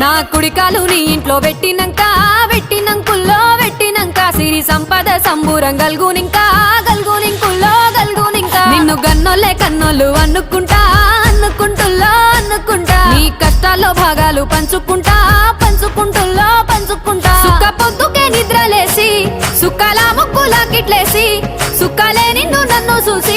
నా కుడికాలు నీ ఇంట్లో పెట్టినంక పెట్టినంకుల్లో పెట్టినంక సిరి సంపద సంబూరం గల్గునింకా గల్గునింకుల్లో గల్గునింకా. నిన్ను గన్నోలే కన్నోళ్ళు అనుకుంటా అనుకుంటుల్లో అనుకుంటా నీ కష్టాల్లో భాగాలు పంచుకుంటా పంచుకుంటుల్లో పంచుకుంటా. సుఖ పొద్దుకే నిద్రలేసి సుఖాల ముక్కులా కిట్లేసి సుఖాలే నిన్ను నన్ను చూసి